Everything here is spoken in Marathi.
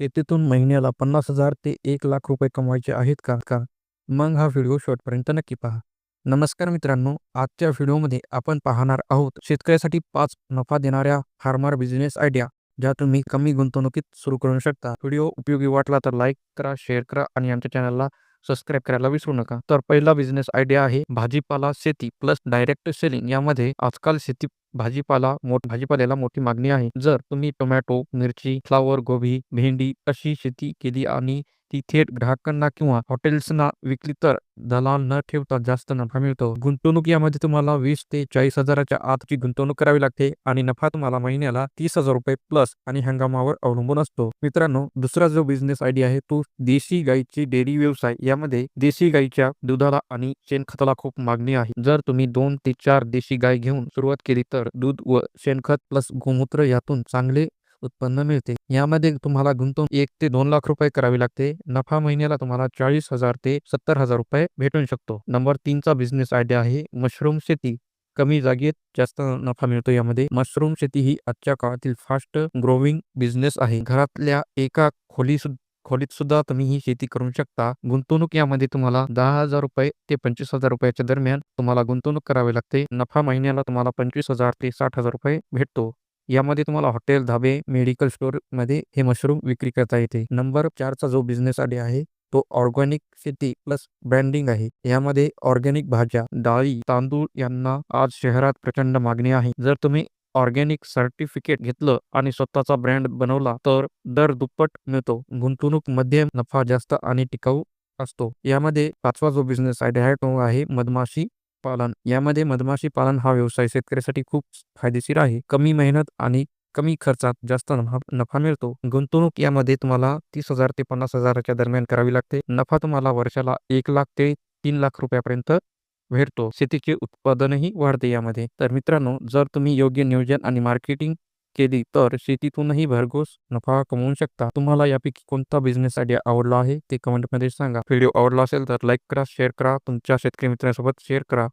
शेतीतून महिन्याला पन्नास हजार ते एक लाख रुपये कमवायचे आहेत का? का? मग हा व्हिडिओ शेवटपर्यंत नक्की पहा. नमस्कार मित्रांनो आजच्या व्हिडिओमध्ये आपण पाहणार आहोत शेतकऱ्यासाठी पाच नफा देणाऱ्या फार्मर बिझनेस आयडिया ज्या तुम्ही कमी गुंतवणुकीत सुरू करू शकता. व्हिडिओ उपयोगी वाटला तर लाईक करा शेअर करा आणि आमच्या चॅनलला सबस्क्राईब करायला विसरू नका. तर पहिला बिझनेस आयडिया आहे भाजीपाला शेती प्लस डायरेक्ट सेलिंग यामध्ये आजकाल शेती भाजीपाला मोठ भाजीपाल्याला मोठी मागणी आहे. जर तुम्ही टोमॅटो मिरची फ्लावर गोभी भेंडी अशी शेती केली आणि ती थेट ग्राहकांना किंवा हॉटेल्सना विकली तर दलाल न ठेवता जास्त नफा मिळतो. गुंतवणूक यामध्ये तुम्हाला वीस ते चाळीस हजाराच्या आतची गुंतवणूक करावी लागते आणि नफा तुम्हाला महिन्याला तीस हजार रुपये प्लस आणि हंगामावर अवलंबून असतो. मित्रांनो दुसरा जो बिझनेस आयडिया आहे तो देशी गाईची डेअरी व्यवसाय. यामध्ये देशी गाईच्या दुधाला आणि शेणखताला खूप मागणी आहे. जर तुम्ही दोन ते चार देशी गाय घेऊन सुरुवात केली तर दूध व शेणखत प्लस गोमूत्र यातून चांगले उत्पन्न मिळते. यामध्ये तुम्हाला गुंतवणूक एक ते दोन लाख रुपये करावी लागते. नफा महिन्याला तुम्हाला चाळीस हजार ते सत्तर हजार रुपये भेटून शकतो. नंबर तीनचा बिझनेस आयडिया आहे मशरूम शेती. कमी जागेत जास्त नफा मिळतो यामध्ये. मशरूम शेती ही आजच्या काळातील फास्ट ग्रोविंग बिझनेस आहे. घरातल्या एका खोली खोलीत सुद्धा तुम्ही ही शेती करू शकता. गुंतवणूक यामध्ये तुम्हाला दहा हजार रुपये ते पंचवीस हजार रुपयाच्या दरम्यान तुम्हाला गुंतवणूक करावी लागते. नफा महिन्याला तुम्हाला पंचवीस हजार ते साठ हजार रुपये भेटतो. यामध्ये तुम्हाला हॉटेल धाबे मेडिकल स्टोरमध्ये हे मशरूम विक्री करता येते. नंबर चारचा जो बिझनेस आयडिया आहे तो ऑर्गॅनिक शेती प्लस ब्रँडिंग आहे. यामध्ये ऑर्गॅनिक भाज्या डाळी तांदूळ यांना आज शहरात प्रचंड मागणी आहे. जर तुम्ही ऑर्गॅनिक सर्टिफिकेट घेतलं आणि स्वतःचा ब्रँड बनवला तर दर दुप्पट मिळतो. गुंतवणूक मध्यम नफा जास्त आणि टिकाऊ असतो. यामध्ये पाचवा जो बिझनेस आयडिया आहे तो आहे मधमाशी पालन. यामध्ये मधमाशी पालन हा व्यवसाय शेतकऱ्यासाठी खूप फायदेशीर आहे. कमी मेहनत आणि कमी खर्चात जास्त नफा नफा मिळतो. गुंतवणूक यामध्ये तुम्हाला तीस हजार ते पन्नास हजाराच्या दरम्यान करावी लागते. नफा तुम्हाला वर्षाला एक लाख ते तीन लाख रुपयापर्यंत भेटतो. शेतीचे उत्पादनही वाढते यामध्ये. तर मित्रांनो जर तुम्ही योग्य नियोजन आणि मार्केटिंग केली तर शेतीतूनही भरघोस नफा कमवू शकता. तुम्हाला यापैकी कोणता बिझनेस आयडिया आवडला आहे ते कमेंटमध्ये सांगा. व्हिडिओ आवडला असेल तर लाईक करा शेअर करा. तुमच्या शेतकरी मित्रांसोबत शेअर करा.